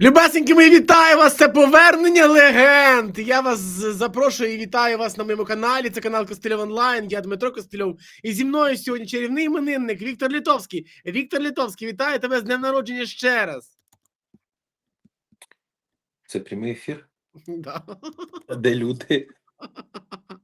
Любесенькі мої, вітаю вас! Це повернення легенд. Я вас запрошую і вітаю вас на моєму каналі. Це канал Костильов Онлайн. Я Дмитро Костильов. І зі мною сьогодні чарівний іменинник Віктор Літовський. Віктор Літовський, вітаю тебе з днем народження ще раз. Це прямий ефір, Да. де люди.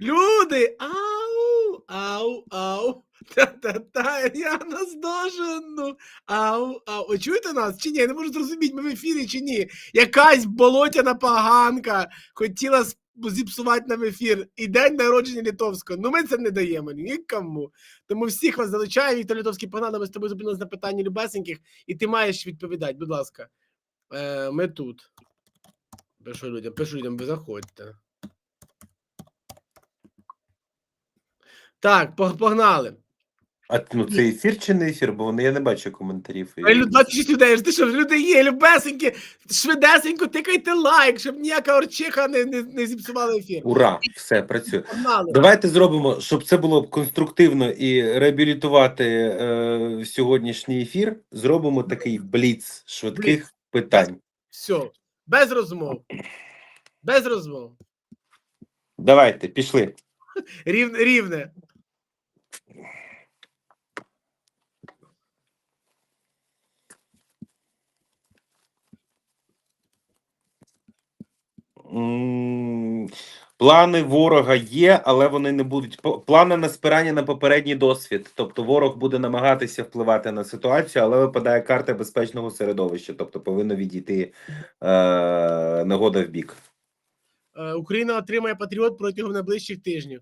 Люди! Ау! Ау! Ау! Та-та-та, я наздожену! Ау! Ау! Ви чуєте нас? Чи ні? Я не можу зрозуміти, ми в ефірі чи ні. Якась болотяна поганка хотіла зіпсувати нам ефір і день народження Літовського. Ну ми це не даємо нікому. Тому всіх вас залучаю. Віктор Літовський погнали, ми з тобою зупинилися на питанні любесеньких, і ти маєш відповідати, будь ласка. Е, ми тут. Пишу людям, пишу людям, ви заходьте. Так, погнали. А ну це ефір чи не ефір? Бо я не бачу коментарів. 26 людей. Ти що, люди є, любесенькі, швидесенько тикайте лайк, щоб ніяка орчиха не, не, не зіпсувала ефір. Ура! Все працює. Погнали. Давайте зробимо, щоб це було конструктивно і реабілітувати е, сьогоднішній ефір. Зробимо такий бліц швидких Бліц. питань. Все, без розмов. Без розмов. Давайте, пішли. Рівне, рівне. Плани ворога є, але вони не будуть. Плани на спирання на попередній досвід. Тобто ворог буде намагатися впливати на ситуацію, але випадає карта безпечного середовища, тобто повинно відійти е, нагода в бік. Е, Україна отримає патріот протягом найближчих тижнів.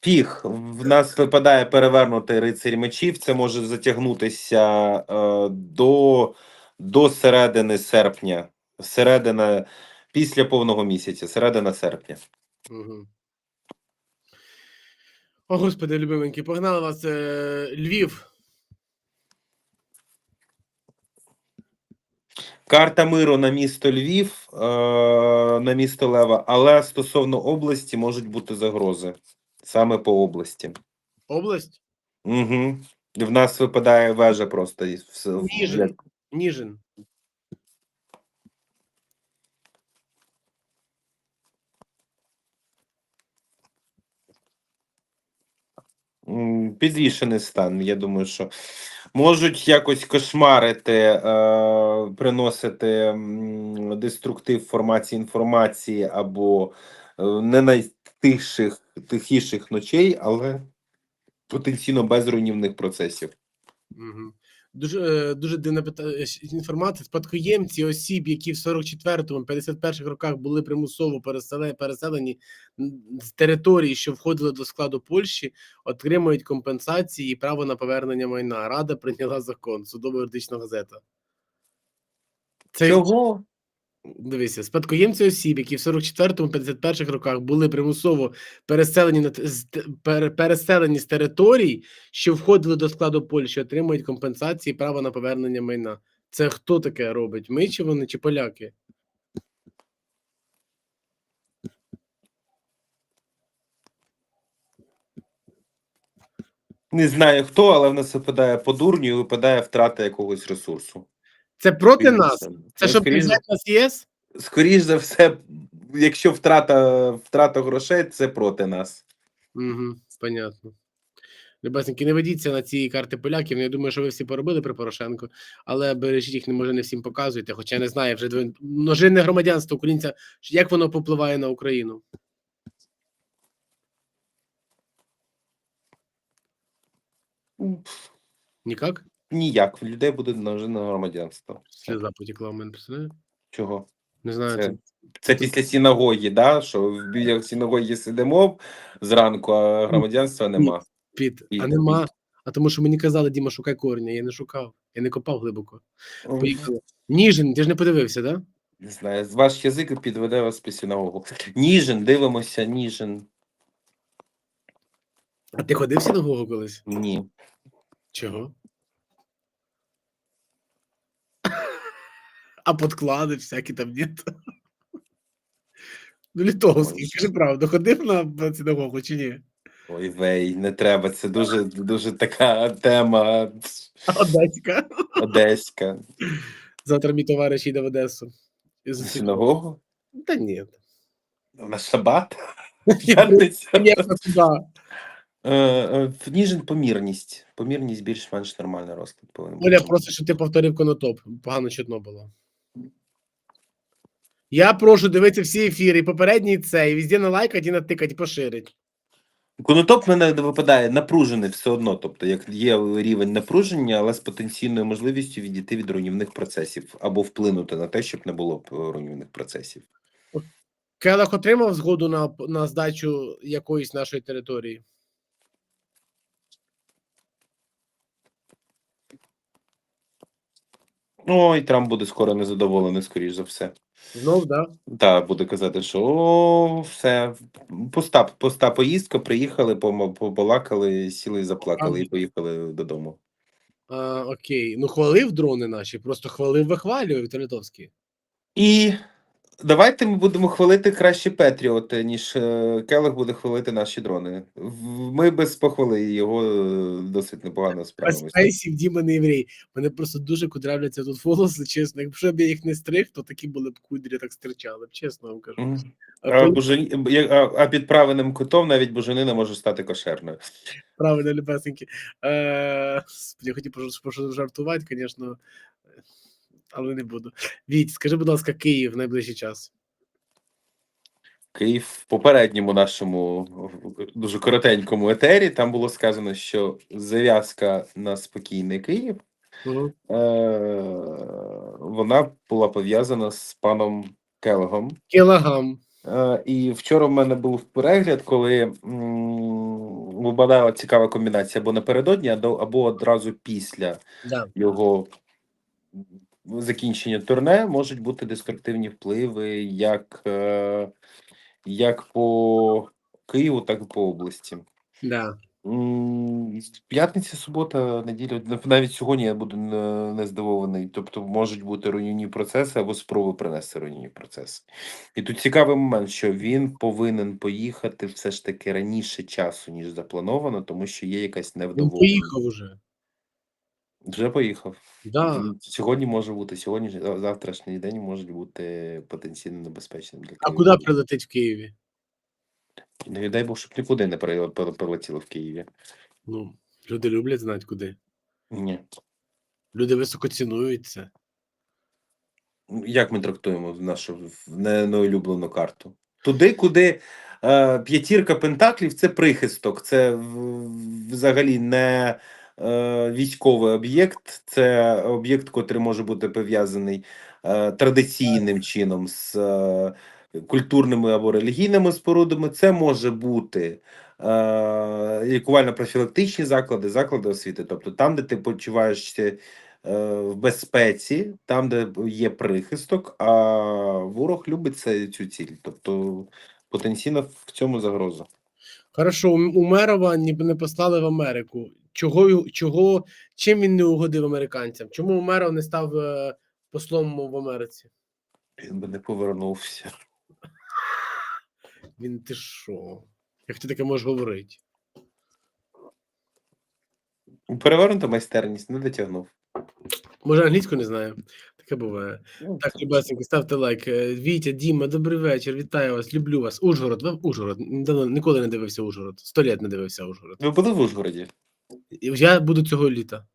Фіг, в нас випадає перевернутий рицарь мечів. Це може затягнутися е, до, до середини серпня, середина після повного місяця, середина серпня. Угу. О, господи, любименькі, погнали вас. Е, Львів. Карта миру на місто Львів, е, на місто Лева, але стосовно області можуть бути загрози саме по області. Область. Угу. В нас випадає вежа просто. із вс- в- Ніжин. Ніжин. Підвішений стан. Я думаю, що можуть якось кошмарити, е, приносити деструктив в форматі інформації або е, не найтихших тихіших ночей, але потенційно без руйнівних процесів. Угу. Дуже, дуже дивна е, інформація. Спадкоємці осіб, які в 44-му, 51-х роках були примусово переселе- переселені з території, що входили до складу Польщі, отримують компенсації і право на повернення майна. Рада прийняла закон. Судово-юридична газета. Це Чого? Дивися, спадкоємці осіб, які в 44-му, 51-х роках були примусово переселені на переселені з територій, що входили до складу Польщі, отримують компенсації і право на повернення майна. Це хто таке робить? Ми чи вони, чи поляки? Не знаю хто, але в нас випадає по дурню і випадає втрата якогось ресурсу. Це проти нас? Більше. Це щоб скоріш, нас ЄС? скоріш за все, якщо втрата, втрата грошей, це проти нас. Угу, понятно. Любесненькі, не ведіться на ці карти поляків. Ну, Я думаю, що ви всі поробили при Порошенку, але бережіть їх, не може не всім показуєте. Хоча я не знаю, вже двоє- множинне громадянство українця, як воно попливає на Україну. Нікак? Ніяк. В людей буде множинне громадянство. Сльоза потекла в мене, представляєш? Чого? Не знаю. Це, Це... після синагоги, да? що в біля синагоги сидимо зранку, а громадянства нема. Під. А Під, нема. А тому що мені казали, Діма, шукай корення. Я не шукав. Я не копав глибоко. Поїхали. Ніжин, ти ж не подивився, так? Да? Не знаю, ваш язик підведе вас під синагогу. Ніжин, дивимося, Ніжин. А ти ходив в синагогу колись? Ні. Чого? А подклади всякі там нет. Ну, літовський, скажи правду, ходив на синагогу чи ні? Ой, вей, не треба. Це дуже, дуже така тема Одеська. одеська. Завтра мій товариш їде в Одесу. І Синагогу? Та ні. На шабат? П'ятниця? Е, е, в Ніжин помірність. Помірність більш-менш нормальний розклад повинен Оля, просто щоб ти повторив конотоп. Погано чутно було. Я прошу дивитися всі ефіри, і попередній і цей, і везде налайкати і натикати, і поширить. Конотоп в мене випадає напружений все одно. Тобто, як є рівень напруження, але з потенційною можливістю відійти від руйнівних процесів або вплинути на те, щоб не було б руйнівних процесів. Келах отримав згоду на, на здачу якоїсь нашої території. Ой, Трамп буде скоро незадоволений, скоріш за все. Знов, да? Так, буде казати, що о, все, пуста, пуста поїздка, приїхали, помо- побалакали, сіли і заплакали, і поїхали додому. А, окей. Ну, хвалив дрони наші, просто хвалив, вихвалює Віктор Литовський. І давайте ми будемо хвалити краще Петріоти, ніж е, Келех буде хвалити наші дрони. Ми без похвали його е, досить непогано Без справимося. пейсів Діма не єврей. Мене просто дуже кудрявляться тут волоси, чесно. Якщо б я їх не стриг, то такі були б кудрі, так стирчали б, чесно вам кажу. А А, а, а під правильним кутом навіть буженина може стати кошерною. правильно, любесенькі. Е, я хотів пож- пож- жартувати, звісно, але не буду. Віть, скажи, будь ласка, Київ в найближчий час. Київ в попередньому нашому дуже коротенькому етері там було сказано, що зав'язка на спокійний Київ Угу. е- вона була пов'язана з паном Келегом. Кілагам. Е, І вчора в мене був перегляд, коли випадала цікава комбінація або напередодні, або або одразу після Да. його закінчення турне можуть бути деструктивні впливи як, е, як по Києву, так і по області. Да. П'ятниця, субота, неділя, навіть сьогодні я буду не, не здивований. Тобто можуть бути руйнівні процеси або спроби принести руйнівні процеси. І тут цікавий момент, що він повинен поїхати все ж таки раніше часу, ніж заплановано, тому що є якась Він невдоволення. поїхав уже. Вже поїхав. Да. Сьогодні може бути, сьогодні, ж- завтрашній день може бути потенційно небезпечним для А Києва. куди прилетить в Києві? Не дай Бог, щоб нікуди не пере- пере- прилетіло в Києві. Ну, люди люблять знати куди. Ні. Люди високо цінують це. Як ми трактуємо нашу в- не- неулюблену карту? Туди, куди е, п'ятірка пентаклів це прихисток, це в- взагалі не військовий об'єкт, це об'єкт, котрий може бути пов'язаний е, традиційним чином з е, культурними або релігійними спорудами. Це може бути е, лікувально-профілактичні заклади, заклади освіти, тобто там, де ти почуваєшся е, в безпеці, там, де є прихисток, а ворог любить це, цю ціль. Тобто потенційно в цьому загроза. Хорошо, у Мерова ні- не послали в Америку. Чого, чого, чим він не угодив американцям? Чому Умеров не став е, послом в Америці? Він би не повернувся. Він ти що? Як ти таке можеш говорити? Перевернута майстерність не дотягнув. Може, англійську не знаю. Таке буває. Ну, Так, любесеньки, ставте лайк. Е, Вітя, Діма, добрий вечір. Вітаю вас, люблю вас. Ужгород, ви в Ужгород. Давно ніколи не дивився Ужгород. Сто літ не дивився Ужгород. Ви були в Ужгороді? Я буду цього літа.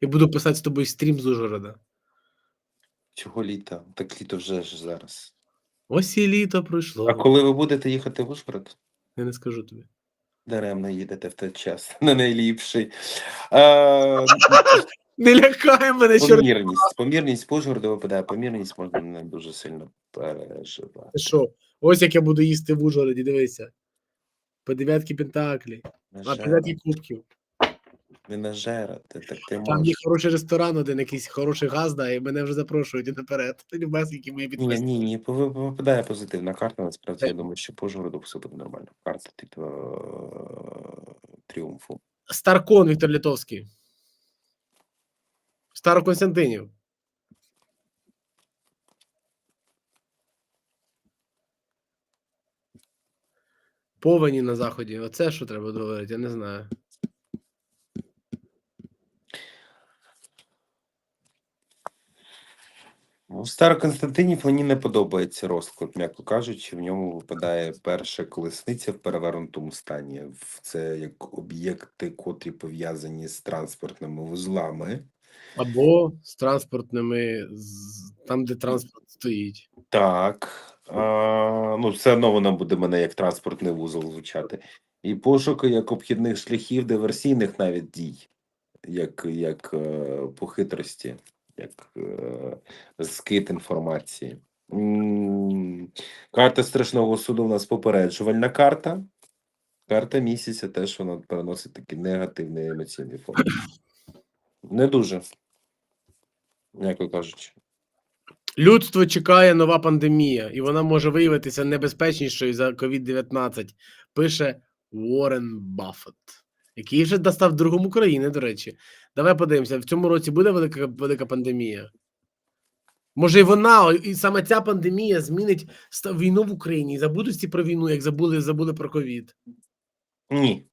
І буду писати з тобою стрім з Ужгорода. Цього літа. Так літо вже ж зараз. Ось і літо пройшло. А коли ви будете їхати в Ужгород? Я не скажу тобі. Даремно їдете в той час. Не найліпший. Е, Не лякай мене, що помірність. Помірність по Ужгороду випадає. Помірність можна не дуже сильно переживати. Що? Ось як я буду їсти в Ужгороді, дивися. По дев'ятки пентаклі, Не а по дев'ятки кубків. не нажерати, так ти Там є можеш. хороший ресторан, один якийсь хороший газда, і мене вже запрошують і наперед. Ти любесенькі мої Ні, підписники. ні, ні, пов- випадає позитивна карта. Насправді, я думаю, що по Ужгороду все буде нормально. Карта типу е, тріумфу. Старкон Віктор Литовський. Староконстантинів. Повені на заході. Оце що треба говорити, я не знаю. У Староконстантинів мені не подобається розклад, м'яко кажучи, в ньому випадає перша колесниця в перевернутому стані. Це як об'єкти, котрі пов'язані з транспортними вузлами. Або з транспортними, там, де транспорт стоїть. Так. Ну, все одно вона буде мене як транспортний вузол звучати. І пошуки як обхідних шляхів диверсійних навіть дій, як, як е, по хитрості, як е, скид інформації. Карта страшного суду у нас попереджувальна карта. Карта місяця теж вона переносить такий негативний емоційний фон. Не дуже, м'яко кажучи. Людство чекає нова пандемія, і вона може виявитися небезпечнішою за COVID-19, пише Уоррен Баффет, який вже достав другом України, до речі. Давай подивимося, в цьому році буде велика, велика пандемія. Може, і вона, і саме ця пандемія змінить війну в Україні і забудуть всі про війну, як забули, забули про ковід. Ні.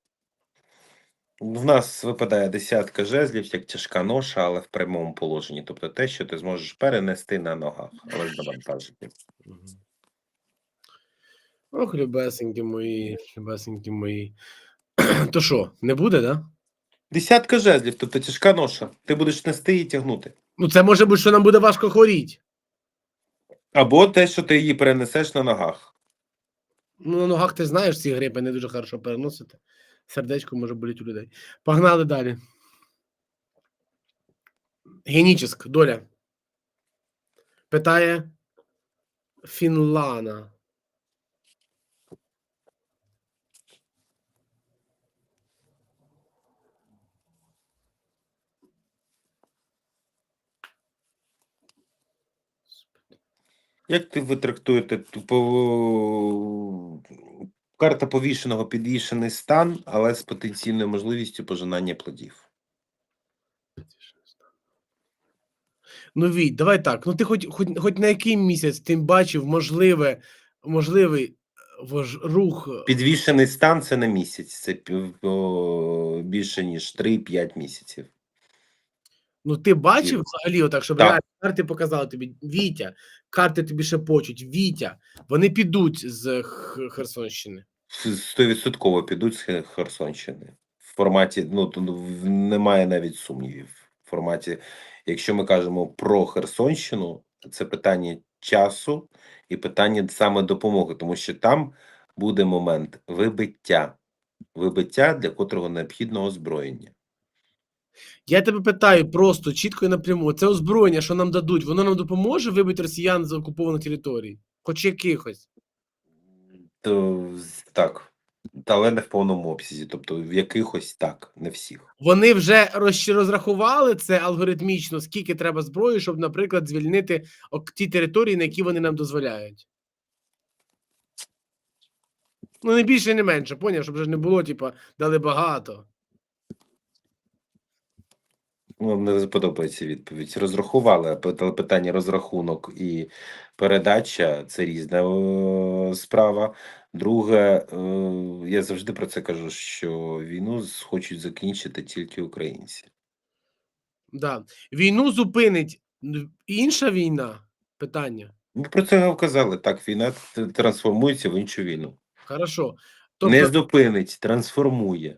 В нас випадає десятка жезлів, як тяжка ноша, але в прямому положенні. Тобто те, що ти зможеш перенести на ногах, але завантажити. Ох, любесенькі мої, любесенькі мої. То що, не буде, да? Десятка жезлів, тобто тяжка ноша. Ти будеш нести і тягнути. Ну, це може бути, що нам буде важко хворіти. Або те, що ти її перенесеш на ногах. Ну, на ногах ти знаєш, ці грипи не дуже хорошо переносити. Сердечко може боліти у людей. Погнали далі. Геніческ, доля. Питає Фінлана. Як ти ви трактуєте карта повішеного підвішений стан, але з потенційною можливістю пожинання плодів? Ну, Віть, давай так. Ну, ти хоч, хоч, хоч на який місяць ти бачив можливе, можливий е, вож- рух. е, Підвішений стан це не місяць, це пів- о, більше ніж 3-5 місяців. Ну, ти бачив взагалі, отак, щоб Так. реально карти показали тобі, Вітя, карти тобі шепочуть, Вітя, вони підуть з Херсонщини. Стовідсотково підуть з Херсонщини. В форматі, ну, немає навіть сумнівів. В форматі, якщо ми кажемо про Херсонщину, це питання часу і питання саме допомоги, тому що там буде момент вибиття, вибиття, для котрого необхідно озброєння. Я тебе питаю просто чітко і напряму. Це озброєння, що нам дадуть, воно нам допоможе вибити росіян з окупованих територій? Хоч якихось. То так, але не в повному обсязі, тобто в якихось так, не всіх. Вони вже розрахували це алгоритмічно, скільки треба зброї, щоб, наприклад, звільнити ті території, на які вони нам дозволяють. Ну, не більше, не менше, поняв, щоб вже не було, типа, дали багато. Ну, не подобається відповідь. Розрахували, питання розрахунок і передача це різна справа. Друге, е, я завжди про це кажу, що війну хочуть закінчити тільки українці. Да. Війну зупинить інша війна. Питання. Ми про це казали. Так, війна трансформується в іншу війну. Хорошо. Не Тобто, зупинить, трансформує.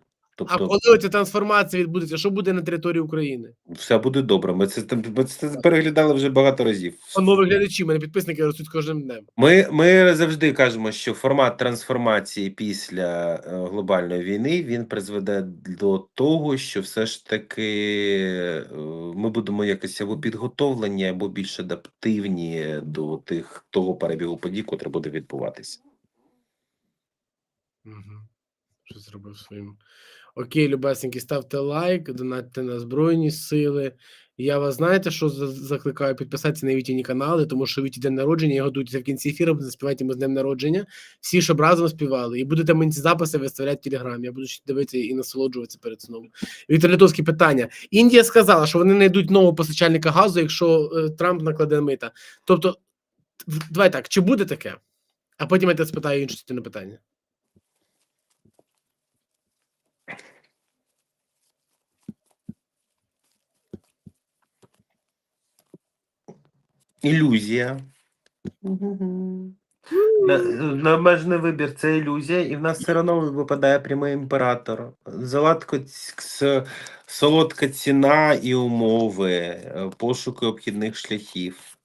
А Тобто, коли ця трансформація відбудеться, що буде на території України? все буде добре. Ми це, ми це переглядали вже багато разів. Панове глядачі, мене підписники ростуть кожним днем. Ми, ми завжди кажемо, що формат трансформації після е, глобальної війни він призведе до того, що все ж таки е, ми будемо якось або підготовлені, або більш адаптивні до тих того перебігу подій, котрий буде відбуватися. Угу. Що зробив своїм. Окей, любесенькі, ставте лайк, донатьте на Збройні Сили. Я вас знаєте, що закликаю підписатися на Вітіні канали, тому що Віті день народження, і готуйтеся в кінці ефіру, заспівайте ми з днем народження. Всі, щоб разом співали. І будете мені ці записи виставляти в Телеграмі. Я буду дивитися і насолоджуватися перед сном. Віктор Литовський питання. Індія сказала, що вони знайдуть нового постачальника газу, якщо е, Трамп накладе мита. Тобто, давай так, чи буде таке? А потім я тебе спитаю іншу частину питання. Ілюзія. На- Необмежений вибір це ілюзія, і в нас все одно випадає прямий імператор. Заладко солодка ціна і умови, е, пошуки обхідних шляхів.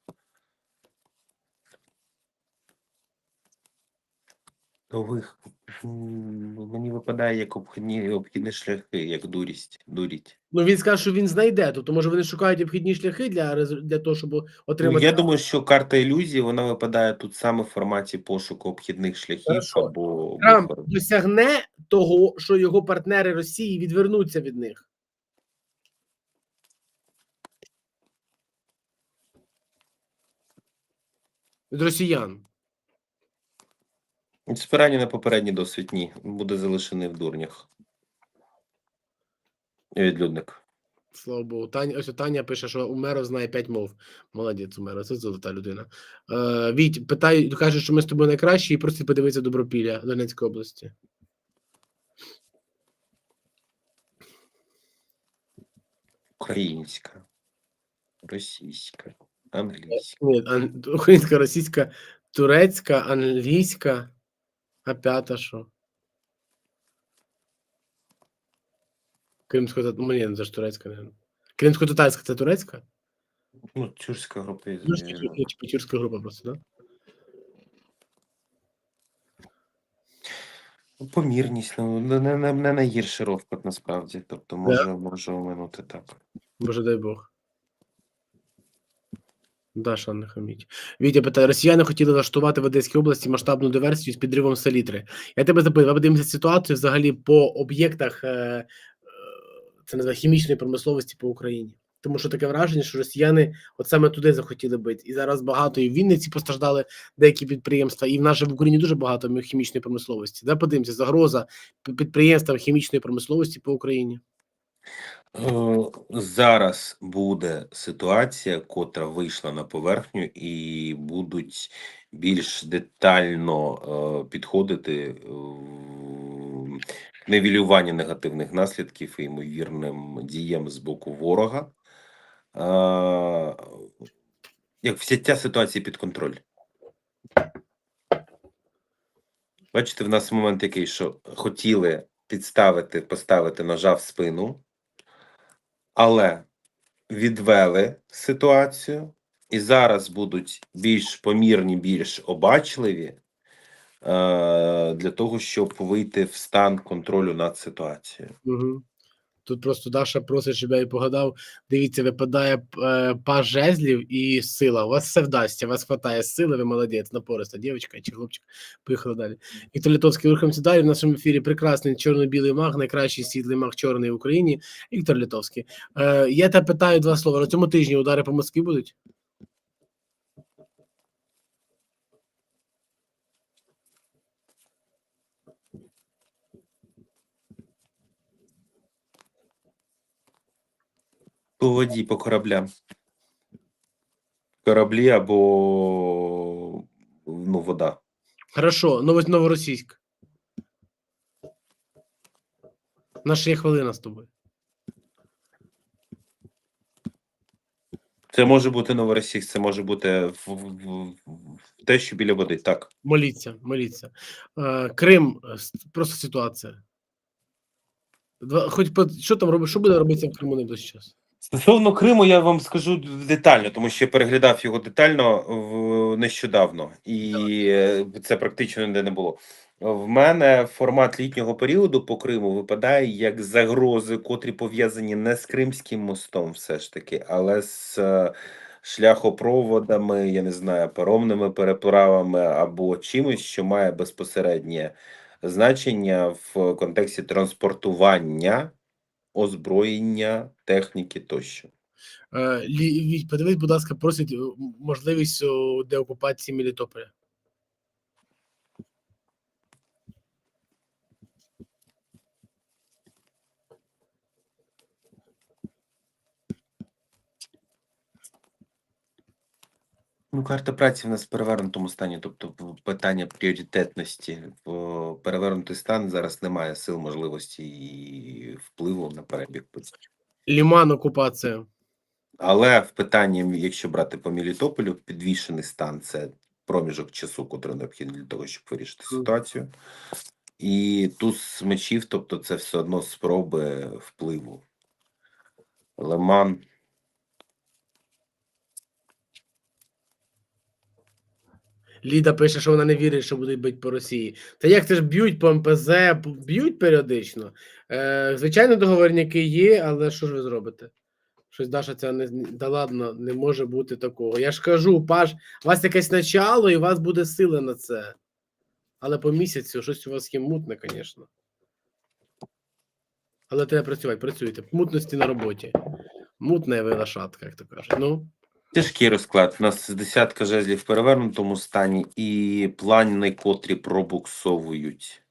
Нових м, мені випадає як обхідні обхідні шляхи, як дурість. Дурість. Ну він скаже, що він знайде. Тобто, може, вони шукають обхідні шляхи для для того, щоб Ну, отримати. Я думаю, що карта ілюзії вона випадає тут саме в форматі пошуку обхідних шляхів Хорошо. або Трамп досягне того, що його партнери Росії відвернуться від них. Від росіян. Спирання на попередній досвід ні. Буде залишений в дурнях. Відлюдник. Слава Богу. Таня, ось Таня пише, що Умеров знає п'ять мов. Молодець, Умеров, це золота людина. Е, Віть, питає, каже, що ми з тобою найкращі, і просто подивися Добропілля Донецької області. Українська, російська, англійська. Ні, ан- українська, російська, турецька, англійська, а п'ята що? Кримсько ну, ну, це ж турецька, не. Кримсько-татарська це турецька? Ну, тюркська група. я Ну, чи печерська група просто, да? Ну, Помірність, ну не, не, не- найгірший розклад насправді. Тобто може, може оминути так. Боже дай Бог. Даша не хаміть. Вітя питає: Росіяни хотіли влаштувати в Одеській області масштабну диверсію з підривом селітри. Я тебе запитую, подивимося ситуацію взагалі по об'єктах е, е, це називає хімічної промисловості по Україні. Тому що таке враження, що росіяни от саме туди захотіли бити. І зараз багато і в Вінниці постраждали деякі підприємства, і в нас в Україні дуже багато хімічної промисловості. Да, подивимося, загроза пі- підприємствам хімічної промисловості по Україні. Е, Зараз буде ситуація, котра вийшла на поверхню, і будуть більш детально е, підходити е, в негативних наслідків і ймовірним діям з боку ворога. Як взяття ситуації під контроль. Бачите, в нас момент який, що хотіли підставити, поставити ножа в спину, але відвели ситуацію, і зараз будуть більш помірні, більш обачливі е, для того, щоб вийти в стан контролю над ситуацією. Угу. Тут просто Даша просить, щоб я і погадав. Дивіться, випадає е, паж жезлів і сила. У вас все вдасться, у вас хватає сили, ви молодець, напориста дівчинка чи хлопчик. Поїхали далі. Віктор Литовський, рухаємося далі. В нашому ефірі прекрасний чорно-білий маг, найкращий світлий маг чорний в Україні. Віктор Литовський. Е, я тебе питаю два слова. На цьому тижні удари по Москві будуть? По воді, по кораблям. Кораблі або ну, вода. Хорошо, новость новоросійськ. Наша є хвилина з тобою. Це може бути новоросійськ, це може бути в, в, в те, що біля води. Так. Моліться, моліться. Е, Крим, е, просто ситуація. Два, хоч по, що там робить, що буде робитися в Криму найближчий час? Стосовно Криму, я вам скажу детально, тому що я переглядав його детально в, нещодавно, і це практично ніде не було. В мене формат літнього періоду по Криму випадає як загрози, котрі пов'язані не з Кримським мостом, все ж таки, але з е, шляхопроводами, я не знаю, паромними переправами або чимось, що має безпосереднє значення в контексті транспортування озброєння, техніки тощо. Е, подивись, будь ласка, просить е, можливість деокупації Мелітополя. Ну, карта праці в нас в перевернутому стані, тобто питання пріоритетності в перевернутий стан зараз немає сил, можливості і впливу на перебіг. Ліман окупація. Але в питанні, якщо брати по Мелітополю, підвішений стан це проміжок часу, котрий необхідний для того, щоб вирішити ситуацію. І туз мечів, тобто це все одно спроби впливу. Леман. Ліда пише, що вона не вірить, що будуть бити по Росії. Та як це ж б'ють по МПЗ, б'ють періодично. Е, звичайно, договорняки є, але що ж ви зробите? Щось Даша це не да ладно, не може бути такого. Я ж кажу, Паш, у вас якесь начало, і у вас буде сила на це. Але по місяцю щось у вас є мутне, звісно. Але треба працювати, працюйте. Мутності на роботі. Мутна ви лошадка, як то кажуть. Ну, Тяжкий розклад. У нас десятка жезлів в перевернутому стані, і плани, котрі пробуксовують.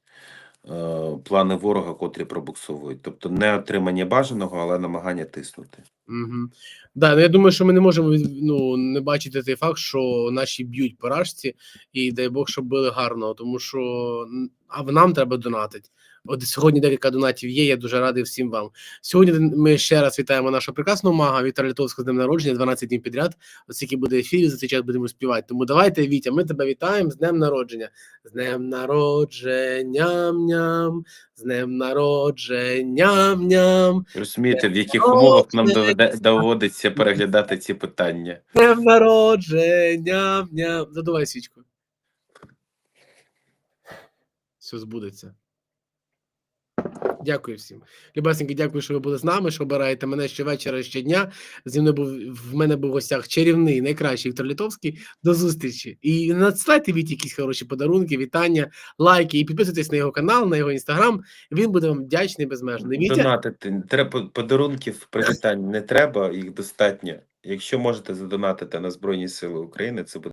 Е, Плани ворога, котрі пробуксовують. Тобто не отримання бажаного, але намагання тиснути. Угу. Да, ну я думаю, що ми не можемо ну, не бачити той факт, що наші б'ють по рашці, і дай Бог, щоб били гарно, тому що а нам треба донатити. От сьогодні декілька донатів є. Я дуже радий всім вам. Сьогодні ми ще раз вітаємо нашого прекрасного мага Віктора Литовського з днем народження, 12 днів підряд. Оскільки буде ефір, за цей час будемо співати. Тому давайте, Вітя, ми тебе вітаємо з днем народження. З днем народження, ням, з днем народження, ням. Розумієте, в яких умовах нам доведе, доводиться переглядати ці питання? З Днем народження, ням. Задувай свічку. Все збудеться. Дякую всім. Любесеньки, дякую, що ви були з нами, що обираєте мене щовечора, щодня. Зі мною був в мене був гостях чарівний, найкращий Віктор Літовський. До зустрічі. І надсилайте від якісь хороші подарунки, вітання, лайки і підписуйтесь на його канал, на його інстаграм. Він буде вам вдячний безмежно. Донатити. Треба подарунків, привітань не треба, їх достатньо. Якщо можете задонатити на Збройні Сили України, це буде.